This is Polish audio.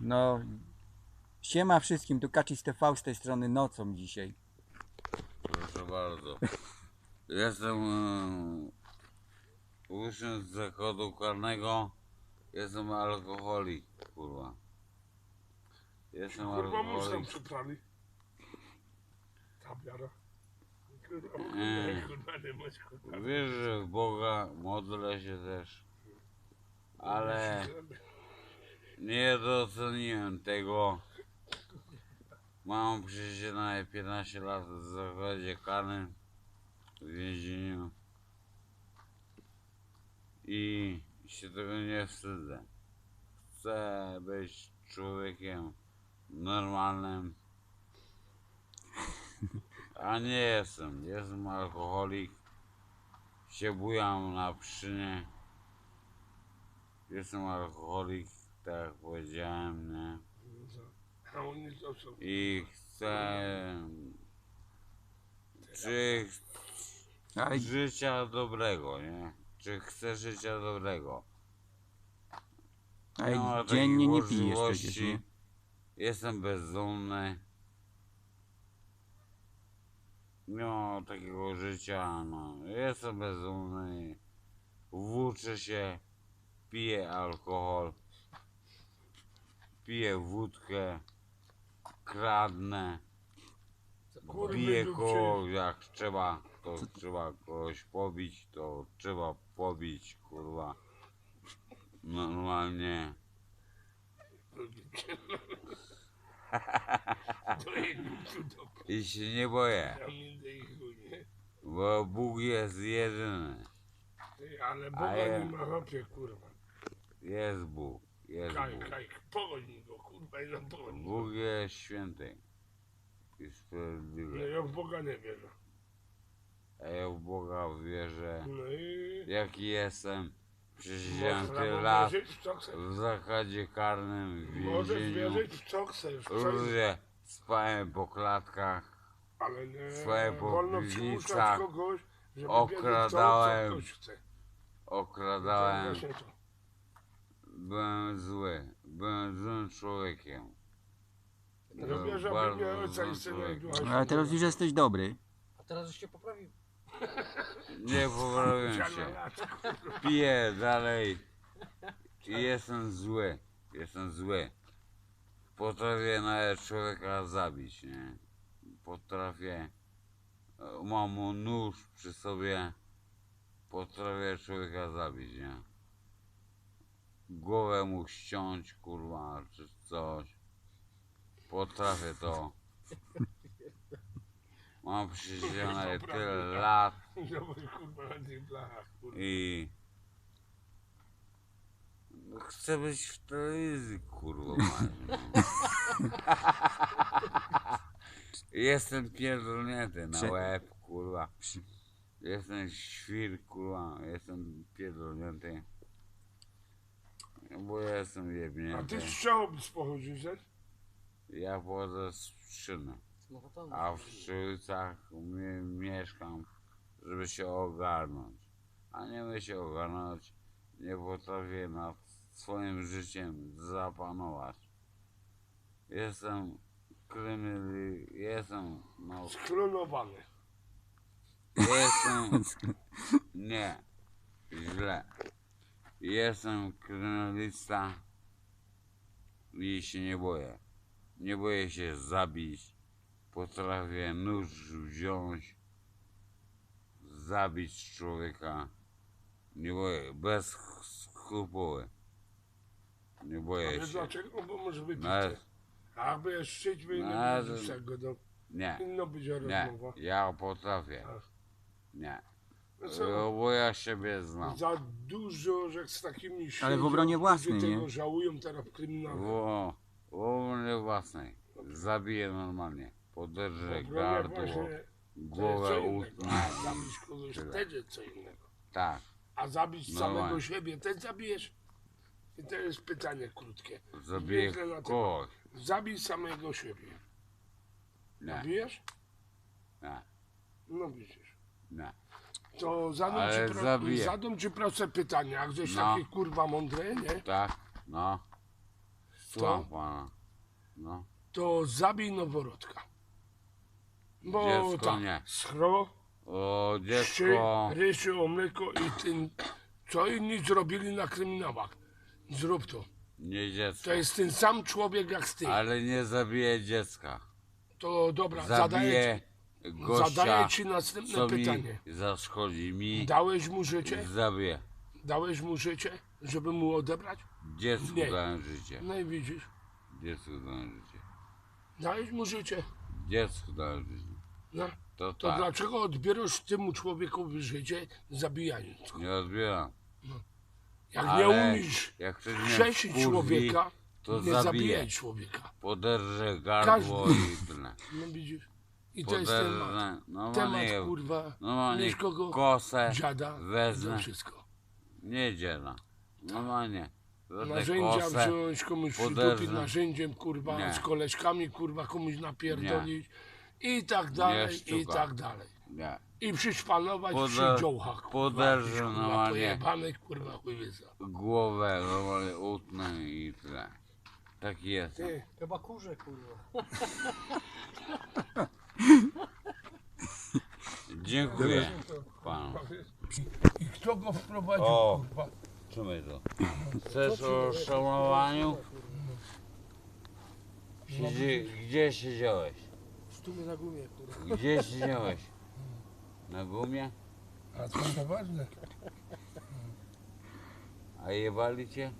No, siema wszystkim, tu Kacis TV z tej strony nocą dzisiaj. Proszę bardzo. Jestem e, z zakładu karnego. Jestem alkoholik, kurwa. Jestem Kurwa, muszą alkoholik. Kurwa, Mm. kurwa, nie kurwa. Wierzę w Boga, modlę się też. Ale nie doceniłem tego. Mam przeczytane 15 lat w zakładzie karnym w więzieniu i się tego nie wstydzę. Chcę być człowiekiem normalnym, a nie jestem. Jestem alkoholik, się bujam na przyczynie. Jestem alkoholik, tak powiedziałem, nie? A są. I chcę. Czy Ale życia dobrego, nie? Czy chcę życia dobrego? Ale takiej dziennie nie pijesz przecież, możliwości. nie? Jestem bezdomny. Nie mam takiego życia, no. Jestem bezdomny. Włóczę się, piję alkohol, piję wódkę, kradnę, biję kogoś jak trzeba, to trzeba kogoś pobić, to trzeba pobić, kurwa. Normalnie. I się nie boję. Bo Bóg jest jedyny. Ale Boga ja- nie ma hopie, kurwa. Jest Bóg. Jest Bóg. kaj, pogoń go, kurwa, i na pogoń. Bóg jest święty i No sprawiedliwy. ja w Boga nie wierzę. A ja w Boga wierzę. No i... Jaki jestem. Przesiedziałem Można tyle lat wierzyć w co chcesz. w zakładzie karnym, w Możesz więzieniu. wierzyć w co chcesz. w co- Różnie spałem po klatkach. Ale nie Swoje wolno kogoś, żeby okradałem. co ktoś chce. To Okradałem. właśnie to. Byłem zły. Byłem złym człowiekiem. No wierzę w bardzo imię Ojca i Syna ale teraz już jesteś dobry. A teraz już się poprawił. Nie poprawiłem się. Piję dalej i jestem zły. Jestem zły. Potrafię nawet człowieka zabić, nie? Potrafię. e, Mam mu nóż przy sobie. Potrafię człowieka zabić, nie? Głowę mu ściąć, kurwa, czy coś. Potrafię to. Mam przysiedziane tyle lat. Blachach, kurwa. I chcę być w telewizji, kurwa. Jestem pierdolnięty na łeb, kurwa. Jestem świr, kurwa. Jestem pierdolnięty. Bo ja jestem A jebnięty. ty z czego pochodzisz? Ja pochodzę z Pszczyny. A w mie- mieszkam, żeby się ogarnąć. A nie my się ogarnąć, nie potrafię nad swoim życiem zapanować. Jestem kryminalny, jestem, no, Sklonowany. jestem, nie, źle. Jestem kryminalista i się nie boję. Nie boję się zabić. Potrafię nóż wziąć, zabić człowieka. Nie boję, bez skrupuły. Nie boję wiesz się. dlaczego? Bo może wypić. Nawet, A by szczyć by nie Nawet- tego, nie, Inno będzie nie, rozmowa. ja potrafię. A. Nie, No co? bo ja siebie znam. Za dużo, że z takimi Ale w obronie siedzą, własnej, ludzie nie? tego żałują teraz w kryminale. W, w obronie własnej. Zabiję normalnie. Obronie gardło, jest głowę co innego. utnę. A zabić kogoś Tyle. wtedy co innego. Tak, A zabić No samego właśnie. siebie też zabijesz? I to jest pytanie krótkie. zabiję Nieźle na temat. kogoś. Zabij samego siebie. Nie, Zabijesz? nie, No widzisz. nie. To zadam, Ale ci, pro... zabiję. zadam ci proste pytanie, a gdzieś No. takie kurwa mądre, nie? Tak, no, Słucham pana. No. to zabij noworodka. Bo Dziecko tak, nie. schro, O, szy, dziecko. ryszy, o mleko i ten, co inni zrobili na kryminałach. Zrób to. Nie dziecko. To jest ten sam człowiek jak ty. Ale nie zabiję dziecka. To dobra, zadaję, Zabiję ci, gościa, zadaję ci następne co pytanie. mi zaszkodzi. Mi Dałeś mu życie? zabiję. Dałeś mu życie, żeby mu odebrać? Dziecku Nie. dałem życie. No i widzisz, Dziecku dałem życie. dałeś mu życie. Dziecku dałem życie. No, To, to tak. dlaczego odbierasz temu człowiekowi życie, zabijając go? Nie odbieram. Jak Ale nie umiesz Jak ktoś mnie krzesić wkurwi, człowieka, to nie zabijaj człowieka. Poderżę gardło i tyle. No widzisz? I to jest temat. Poderżę, no Temat, kurwa, normalnie wiesz kogo? kosę Dziada, wezmę. to wszystko. Nie dziela. Normalnie. Wezmę Narzędzia kosę, wziąć, komuś poderżę. wdupić narzędziem, kurwa, Nie. z koleżkami, kurwa, komuś napierdolić. I tak dalej, i sztuka. tak dalej. Nie. I przyszpanować Poder- przy dziołchach, kurwa, poderżę jakiś, kurwa, normalnie. pojebanych, kurwa, chujwyza. Głowę normalnie utnę i tyle. Taki jest. Ty, Chyba kurze, kurwa. Dziękuję panu. I kto go wprowadził, O. kurwa? Trzymaj to. Chcesz o szamowaniu? Siedzi, gdzie siedziałeś? Sztumy na gumie, kurwa. Gdzie siedziałeś? Na gumie? A co to ważne? A jebali cię?